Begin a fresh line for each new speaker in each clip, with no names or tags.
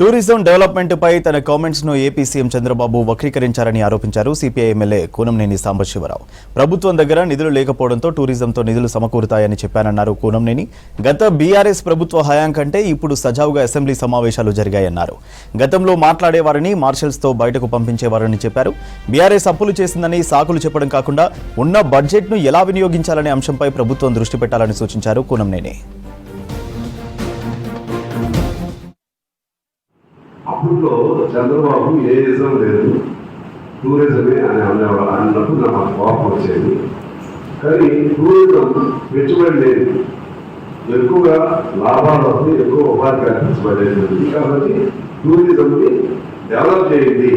Tourism development పై తన కామెంట్స్ను ఏపీ సీఎం చంద్రబాబు వక్రీకరించారని ఆరోపించారు సిపిఐ ఎమ్మెల్యే కూనంనేని సాంబశివరావు. ప్రభుత్వం దగ్గర నిధులు లేకపోవడంతో టూరిజంతో నిధులు సమకూరుతాయని చెప్పానన్నారు కూనంనేని. గత బీఆర్ఎస్ ప్రభుత్వ హయాం కంటే ఇప్పుడు సజావుగా అసెంబ్లీ సమావేశాలు జరిగాయన్నారు. గతంలో మాట్లాడేవారని మార్షల్స్తో బయటకు పంపించేవారని చెప్పారు. బీఆర్ఎస్ అప్పులు చేసిందని సాకులు చెప్పడం కాకుండా ఉన్న బడ్జెట్ను ఎలా వినియోగించాలనే అంశంపై ప్రభుత్వం దృష్టి పెట్టాలని సూచించారు కూనంనేని.
అప్పట్లో చంద్రబాబు ఏ ఇజం లేదు. టూరిజమే అని అనేవాళ్ళు అన్నప్పుడు నాకు కోపం వచ్చేది. కానీ టూరిజం పెట్టుబడి లేదు. ఎక్కువగా లాభాలు వస్తుంది ఎక్కువ ఉపాధి కల్పించబడేది కాబట్టి టూరిజంని డెవలప్ చేయండి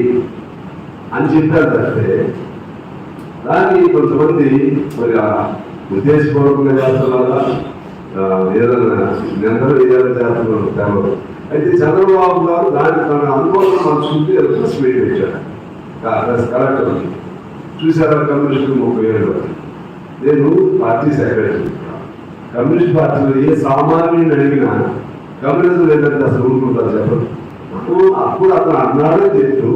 అని చెప్పారు తప్పితే దాన్ని కొంతమంది మరి ఉద్దేశపూర్వకంగా చేస్తున్నారా? ఏదైనా నిందలు ఏదైనా చేస్తున్నారు? తెలవదు అయితే చంద్రబాబు గారు దాన్ని తన అనుభవం పంచుకుంటూ ప్రెస్ మీట్ పెట్టాడు కలెక్టర్ చూసారా కమ్యూనిస్టు ముప్పై ఏళ్ళు? నేను పార్టీ సెక్రటరీ. కమ్యూనిస్ట్ పార్టీలో ఏ సామాన్యుని అడిగినా కమ్యూనిజం లేదంటే అసలు ఊరుకుంటారు చెప్పండి అప్పుడు అప్పుడు అతను అన్నాడే చెప్తూ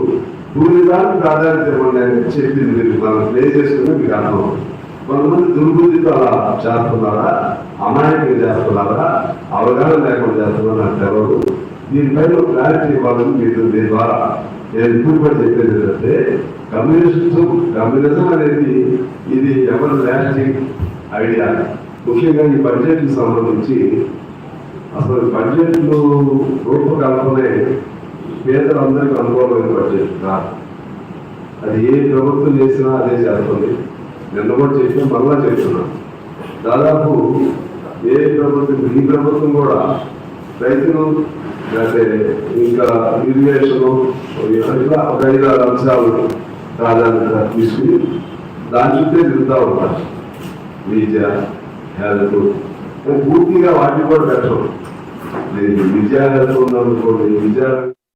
టూరిజానికి ప్రాధాన్యత ఇవ్వండి అని చెప్పింది మీరు మనం ప్లే చేసుకుని మీకు అర్థం అవుతుంది. కొంతమంది దుర్బుద్ధితో అలా చేస్తున్నారా? అమాయకులు చేస్తున్నారా? అవగాహన లేకుండా చేస్తున్నారా అంటారు తెలియదు దీనిపైన క్లారిటీ ఇవ్వాలని మీరు దీని ద్వారా నేను ఇప్పుడు కూడా చెప్పేది ఏంటంటే కమ్యూనిస్ట్ కమ్యూనిజం అనేది ఇది ఎవరి లాస్టింగ్ ఐడియా? ముఖ్యంగా ఈ బడ్జెట్కి సంబంధించి అసలు బడ్జెట్లు రూపకల్పనే పేదలందరికీ అనుకూలమైన బడ్జెట్ కాదు. అది ఏ ప్రభుత్వం చేసినా అదే చేస్తుంది. నిన్న కూడా చెప్పినా మరలా చెప్తున్నా దాదాపు ఏ ప్రభుత్వం ఈ ప్రభుత్వం కూడా రైతులు అంటే ఇంకా ఇరిగేషను ఇట్లా ఒక ఐదు ఆరు అంశాలు ప్రాధాన్యత తీసుకుని దాని చుట్టే తిరుగుతూ ఉంటారు. విద్య హెల్త్ పూర్తిగా వాటిని కూడా పెట్టడం విద్యా హెల్త్ ఉందనుకోండి విద్యా